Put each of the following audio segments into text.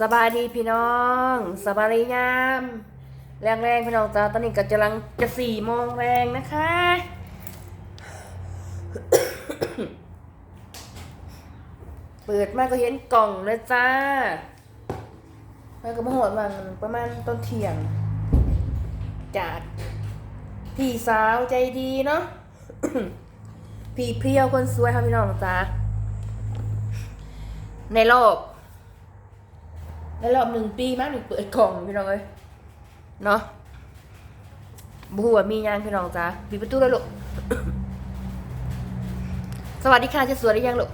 สบายดีพี่น้องสบายดีงามแรงแรงๆพี่น้องจ้าตอนนี้ก็กำลังจะสี่โมงแรงนะคะ เปิดมาก็เห็นกล่องเลยจ้าแล้วก็มาหดมันประมาณต้นเทียง จากพี่สาวใจดีเนาะพี่เพียวคนสวยค่ะพี่น้องจ้าในรอบ ในรอบหนึ่งปีมั้งหนึ่งเปิดกล่องพี่น้องเอ้ยเนาะบูหัวามียางพี่น้องจ้าปิดประตูเลยลูกสวัสดีค่ะจะสวยได้ยังลูก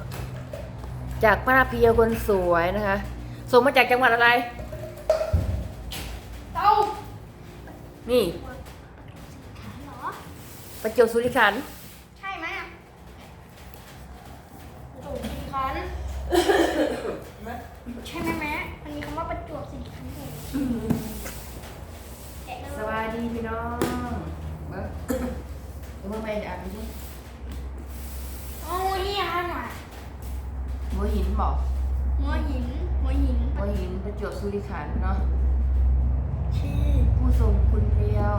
จากป้าเพียวคนสวยนะคะส่งมาจากจังหวัดอะไรเต้านี่เหรอประจวบสุริขันธ์ใช่ไหมอะประจวบสิริขันธ์ใช่ไหมแม่มันมีคำว่า ประจวบสิริขันธ์อยู่แกะเลยสวัสดีพี่น้องเบิ้งเบิ้งไปอ่านไปดิโอ้ยนี่อันอะหัวหินบอกหัวหินหัวหินหัวหินประจวบสุริขันธ์เนาะชื่อผู้ทรงคุณเพียว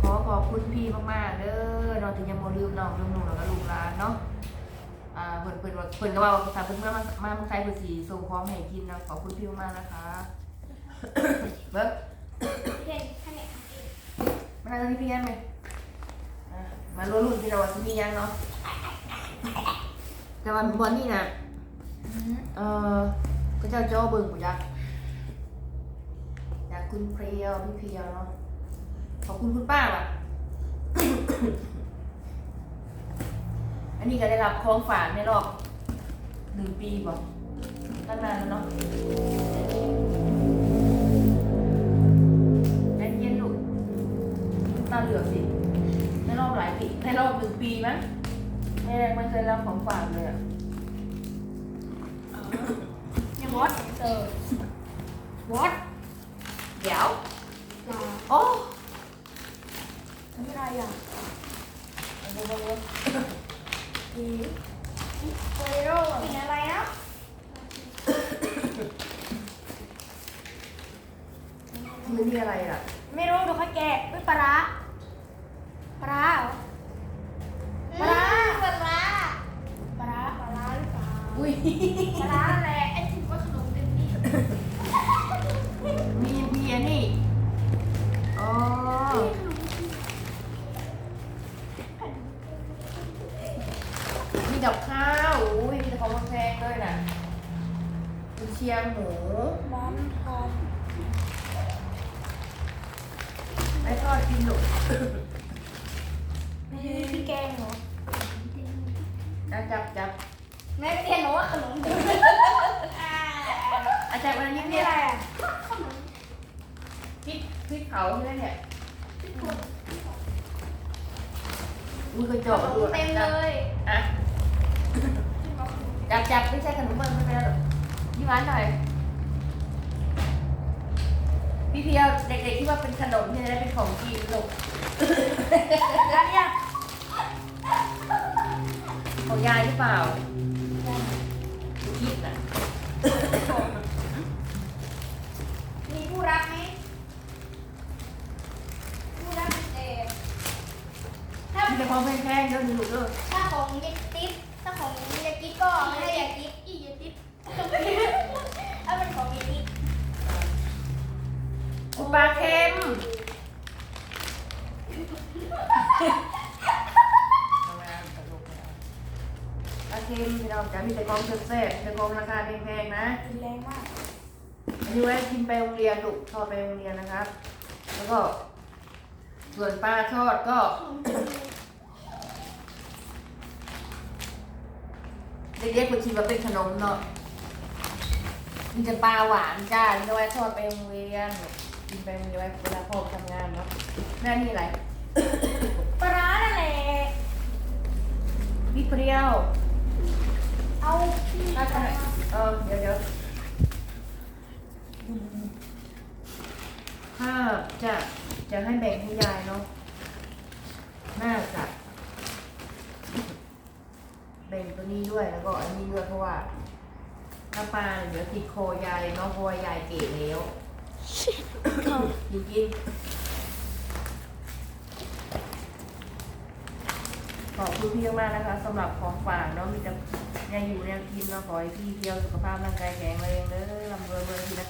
ขอขอบคุณพี่มากๆเด้อน้องถึงยังโมลืมน้องลืมหนุ่มแล้วก็ลูกหลานเนาะ อ่าเพิ่นเพิ่นว่าเพิ่นก็ว่าถ้าเพิ่นเมื่อมามาเมืองไทยเพิ่นสิส่งของให้กินนะขอบคุณพี่มากๆนะคะ เบิ้งเพื่อนให้แม่ทำเองมาทางนี้พี่ยันไหมอ่ามาลุ้นๆพี่เราว่าสิมียังเนาะแต่ว่าบอลนี่น่ะเออก็เจ้าเจ้าเบิ่งกูยักอยากคุณเพรียวพี่เพรียวเนาะขอบคุณคุณป้าว่ะ อันนี้ก็ได้รับของฝากในรอบหนึ่งปีบ่ตั้งนานแล้วเนาะใจเย็นลูกตาเหลือกสิในรอบหลายปีในรอบหนึ่งปีมั้งไม่ได้ไม่เคยรับของฝากเลยอะ ยังวอดเจอวอด เดี๋ยว ลา โอ้ ทำอะไรอะอีโคโร่กินอะไรนะ มันมีอะ ไรอะไม่รู้ดูเขาแกะด้วยปลาร้าปลาร้าเหรอ ปลาร้า ปลาร้าปลาร้าปลาร้าหรือเปล่าอุ้ยปลาร้าแหละไอ้ที่ว่าขนมเป็นนี่มีมีอันนี้อ๋อมีกับข้าวอุ้ยมีแต่ของแพงๆเลยน่ะกุนเชียงหมูบ้านทอง ไอ้ทอดกินหนุกนี่พี่แกงเหรออะจับจับแม่เรียนหนูว่าขนมเป็นอ่าอาจารย์วันนี้นี่เนี่ยอะไรอะขนมพริกพริกเผาใช่ไหมเนี่ยอุ้ยกระจขอกนมดูเต็มเลยอะจับจับไม่ใช่ขนมเบิ้งไม่เป็นไรหรอกยี่ร้านหน่อย พี่เพียวเด็กๆที่ว่าเป็นขนมเนี่ยจะได้เป็นของกินลูกแล้วเนี่ยของยายหรือเปล่าคิดนะมีผู้รักไหมผู้รักเด็กถ้ามีแต่ของแพงๆเด้อมีลูกเด้อถ้าของยายติ๊บถ้าของยายติ๊บก็ให้ยายติ๊บอียายติ๊บถ้าเป็นของ จะมีแต่ของแซ่บๆมีแต่ของราคาแพงๆนะ กินแรงมากอันนี้ไว้กินไปโรงเรียนลูกทอดไปโรงเรียนนะครับ แล้วก็ ส่วนปลาทอดก็ เด็กๆคนคิดว่าเป็นขนมเนาะมีแต่ปลาหวานจ้านี่ก็ไว้ทอดไปโรงเรียน กินไปโรงเรียนไว้เวลาพ่อไปทำงานเนาะแม่นี่อะไรปลาร้านั่นแหละพี่เปรี้ยวเอาพี่ น่าจะเออเดี๋ยวเดี๋ยวถ้าจะจะให้แบ่งให้ยายเนาะน่าจะแบ่งตัวนี้ด้วยแล้วก็อันนี้ด้วยเพราะว่าน่าถ้าปลาเนี่ยเดี๋ยวติดคอยายเนาะเพราะว่ายายเก๋แล้วกินกิน ขอบคุณพี่มากนะคะสำหรับของฝากเนาะมีแต่ยังอยู่แนวกินเนาะขอให้พี่เที่ยวสุขภาพร่างกายแข็งแรงเด้อลำเบอร์เบอร์ทีนะ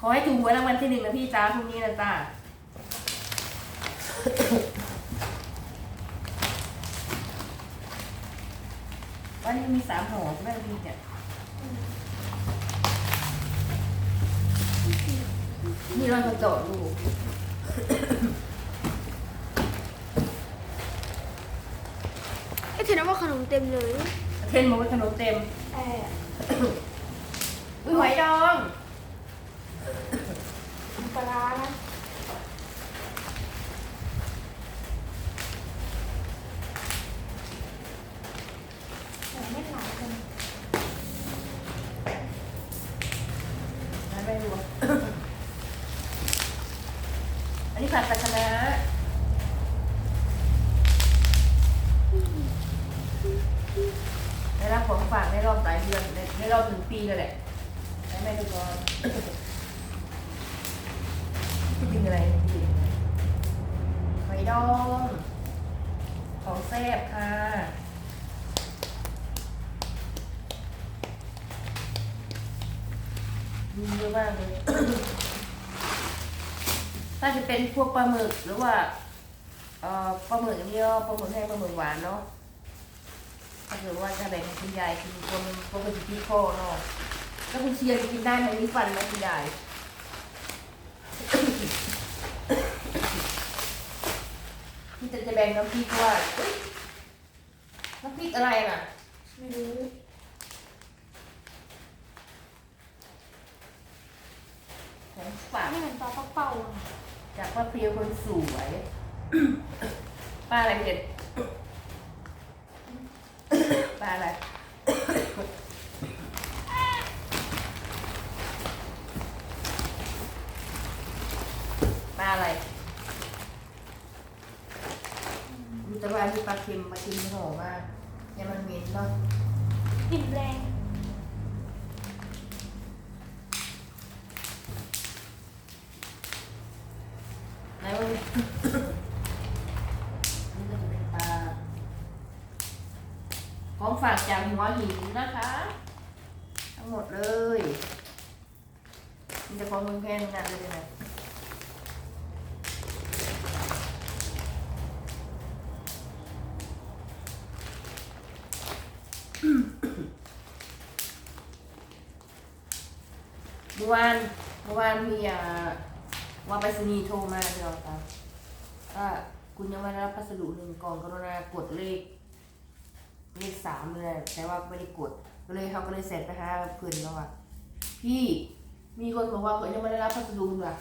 ขอให้ถูกหวยรางวัลที่หนึ่งนะพี่จ้าพรุ่งนี้นะจ้าวันนี้มีสามห่อใช่ไหมพี่เนี่ยนี่เราจะเจาะ ดูไอ้ถือนะว่าขนมเต็มเลยเทนบอกว่าขนมเต็มเอออุ้ยหอยดองปลาร้านะแต่ไม่หลายคนนะไม่รู้อันนี้ผัดกะคะน้าได้รับของฝากในรอบหลายเดือนในในรอบหนึ่ง ปีเลยแหละได้ไหมทุกคนกินอะไรพี่หอยดอง ของแซ่บค่ะมีเยอะมากเลยถ้าจะเป็นพวกปลาหมึกหรือว่าปลาหมึกอย่างเดียปลาหมึกแห้งปลาหมึกหวานเนาะ ถ้าเกิดว่าจะแบ่งให้คุณยายกินตัวมันตัวมันจะกินคอเนาะถ้าคุณเชียร์จะกินได้ไหมมีฟันไหมคุณยายพี่จะจะแบ่งน้ำพริกว่าเอ้ยน้ำพริกอะไรน่ะ ไม่รู้ของฝากไม่เหมือนปลาเป่าๆอะจากป้าเพียวคนสวย ป้าอะไรเด็ด ป้าอะไร ป้าอะไร มีแต่ว่าที่ปลาเค็มปลาเค็มมันหอมมากยังมันเหม็นเนาะกลิ่นแรงแล้ว นี่ก็จะเป็นปลาของฝากจากหัวหินนะคะ ทั้งหมดเลยมีแต่ของเมืองแพงนั่นเลยนะ อวานเมื่อวานมีอ่าว่าไปรษณีย์โทรมาที่เราตามว่าคุณยังไม่ได้รับพัสดุหนึ่งกล่องกรุณากดเลขเลขสามเลยแต่ว่าไม่ได้กดก็เลยเขาก็เลยเสร็จไปหาเพื่อนแล้วอะพี่มีคนบอกว่าเขายังไม่ได้รับพัสดุเลย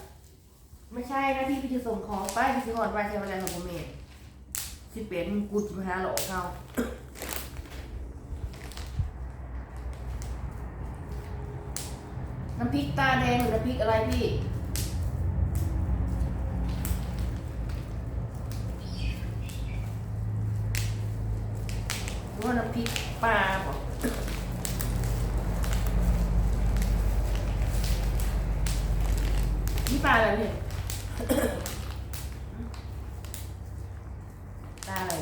ไม่ใช่นะพี่พี่จะส่งของไปพี่จะก่อนไปใช้เวลาของผมเองสิเป็นกูจะมาหาหลอกเขา น้ำพริกตาแดงหรือน้ำพริกอะไรพี่ หรือว่าน้ำพริกปลาบอกนี่ปลาอะไรเนี่ย ปลาอะไร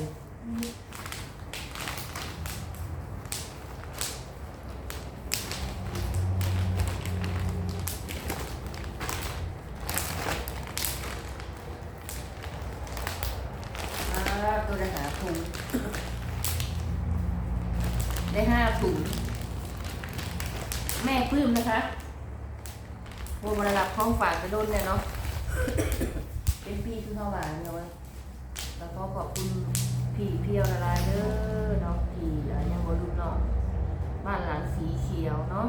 อ่าตัวได้หาถุง ได้ห้าถุงแม่ปลื้มนะคะโมมารับของฝากไปโดนเนี่ยเนาะ เป็นพี่ที่เข้ามาเนาะแล้วก็ขอบคุณพี่เพียวละลายเด้อเนาะพี่อะยังบรุษเนาะบ้านหลังสีเขียวเนาะ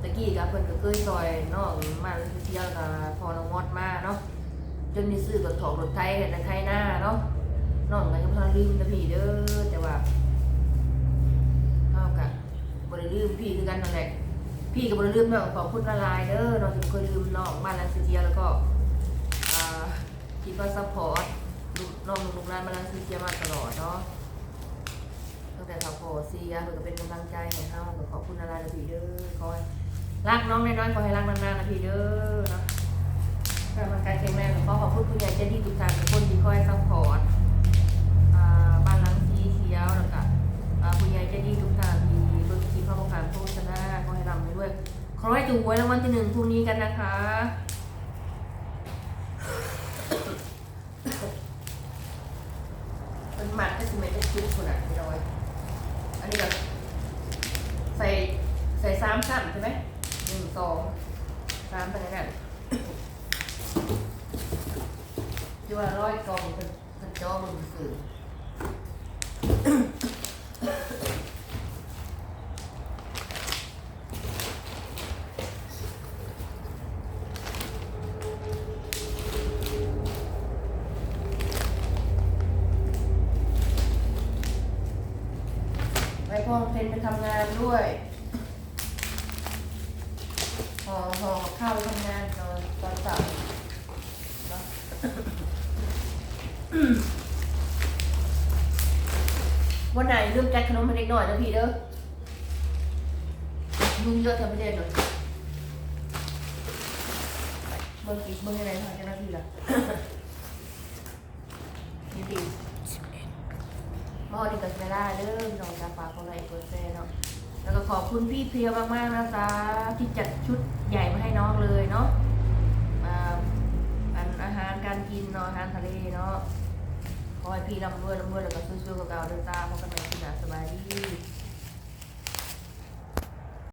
ตะกี้กับเพิ่นก็เคยซอยเนาะบ้านหลังสีเขียวกับพอน้องมดมาเนาะจนมีซื้อกับถอกรถไทยแต่ไทยหน้าเนาะน้องก็ยังพอลืมนะพี่เด้อแต่ว่าเท่ากับบริ ลืมพี่คือกันนั่นแหละพี่กับบริลืมน้องขอบคุณละลายเด้อน้องจะเคยลืมน้องบ้านลันซิเทียแล้วก็อ่าคิดว่าซัพพอร์ตน้องลูกหลานบ้านลันซิเทียมาตลอดเนาะตั้งแต่แต่เขาพอเสียเพื่อก็เป็นกำลังใจให้เฮาขอบคุณอะไรนะพี่เด้อคอยรักน้องน้อยๆขอให้รักนานๆนะพี่เด้อเนาะกำลังใจแข็งแรงขอขอบคุณคุณยายเจดีทุกท่านทุกคนที่คอยซัพพอร์ตบ้านหลังสีเขียวแล้วก็คุณยายเจดี ขอให้ถูกหวยรางวัลที่หนึ่งพรุ่งนี้กันนะคะ มันหมักก็คือไม่ได้ชุดคนอะพี่น้อยอันนี้ก็ใส่ใส่สามชั้นใช่ไหมหนึ่งสองสามไปนกันที่ว่าร้อยกองเป็นเป็นจอมันสื่อ ทำงานด้วยห่อห่อข้าวทำงานตอนตอนเสาร์วันไหนเรื่องแกขนมให้เด็กหน่อยนะพี่เด้อลุงเยอะทำไม่ได้หน่อยเมื่อกี้เมื่อไงทางเจ้าหน้าที่ล่ะนี่ดี พ่อดีกับเซล่าเด้อน้องจากฝากของไรเอกเซเนาะแล้วก็ขอบคุณพี่เพียวมากๆนะจ๊ะที่จัดชุดใหญ่มาให้น้องเลยเนาะอ่าอันอาหารการกินเนาะอาหารทะเลเนาะขอให้พี่ร่ำรวยร่ำรวยแล้วก็สู้ๆกับเราเดินตามพบกันใหม่ที่หนาสบายดี